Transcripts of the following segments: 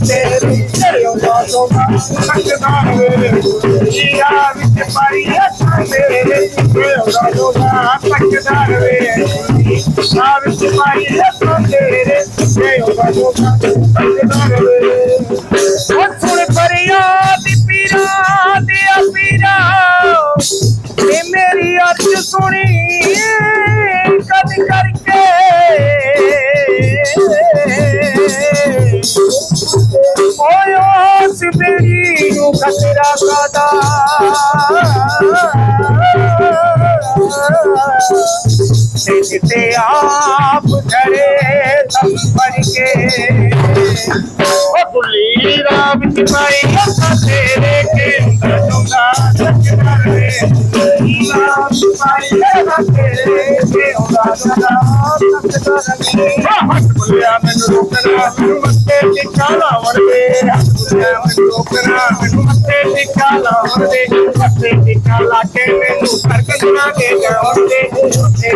ਨਾ ਕਰ ਦਾ ਸੱਤਾ ਕੋਈ ਸਕਦਾ ਵੇ ਹੀਰਾ ਵਿੱਚ ਪਾਈ ਹੈ ਤੇਰੇ ਤੇਰੇ ਵਾਸੋਂ ਸਕਦਾ ਵੇ ਹੀਰਾ ਵਿੱਚ ਪਾਈ ਹੈ ਤੇਰੇ ਤੇਰੇ ਵਾਸੋਂ ਸਕਦਾ ਵੇ ਉਹ ਸੁਣ ਫਰਿਆਦ ਪੀਰਾ ਦੀ ਪੀਰਾ ਇਹ ਮੇਰੀ ਅਰਜ਼ ਸੁਣੀ ਕਦ ਕਰਕੇ ਬੇੜੀ ਨੂੰ ਖਤਰਾ ਤੇ ਆਪ ਖੜੇ ਸਭ ਕੇ ਉਹ ਗੁੱਲੀ ਰਾਮ ਦੀ ਮਾਈ ਅੱਖਾਂ ਤੇਰੇ ਕੇ ਅੰਦਰ ਡੋਂਗਾ ਰੇ ਰਾਮ ਦੀ ਮਾਈ ਅੱਖਾਂ ਤੇਰੇ ਕੇ ਅੰਦਰ ਡੋਂਗਾ ਰੇ ਹੱਥ ਬੁਲਿਆ ਮੈਨੂੰ ਰੋਕਣਾ ਮੈਨੂੰ ਮੱਥੇ ਟਿਕਾ ਲਾਵਣ ਹੱਥ ਬੁਲਿਆ ਮੈਨੂੰ ਰੋਕਣਾ ਟਿਕਾ ਲਾਵਣ ਦੇ ਮੱਥੇ ਲਾ ਕੇ ਮੈਨੂੰ ਸਰਕਣਾ ਦੇ ਜਾਵਣ ਦੇ ਮੱਥੇ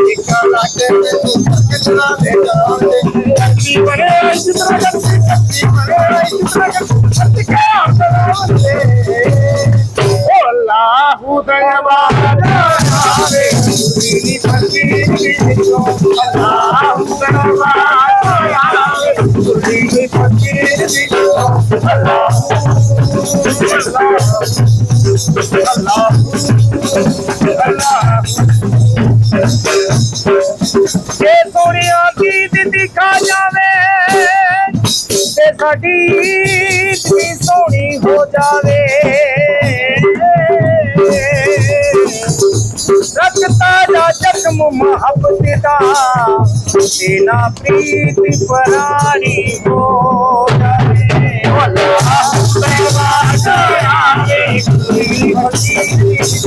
ਲਾ ਕੇ ਮੈਨੂੰ ਸਰਕਣਾ ਦੇ ਜਾਵਣ ਦੇ। ਅੱਖੀ ਇਸ ਤਰ੍ਹਾਂ ਕਰਦੀ ਅੱਖੀ ਬਣੇ ਇਸ ਤਰ੍ਹਾਂ ਕਰਦੀ ਸੱਚ ਕਾ ਸਲਾਮ ਓ ਅੱਲਾਹੁ ਦਰਬਾਰ ਆਵੇ ਕੁਲੀ ਫਕੀਰ ਦੀ ਜੋ ਅੱਲਾਹੁ ਜੋ ਅੱਲਾਹੁ ਜੇ ਸੋਹਣਿਆ ਕੀ ਦਿੱਤੀ ਖਾ ਜਾਵੇ ਤੇ ਸਾਡੀ ਵੀ ਸੋਹਣੀ ਹੋ ਜਾਵੇ ਰਖਤਾ ਦਾ ਜ਼ਖਮ ਮੁਹੱਬਤ ਦਾ ਤੇਨਾ ਪ੍ਰੀਤ ਪਰਾਣੀ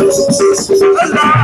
Olá.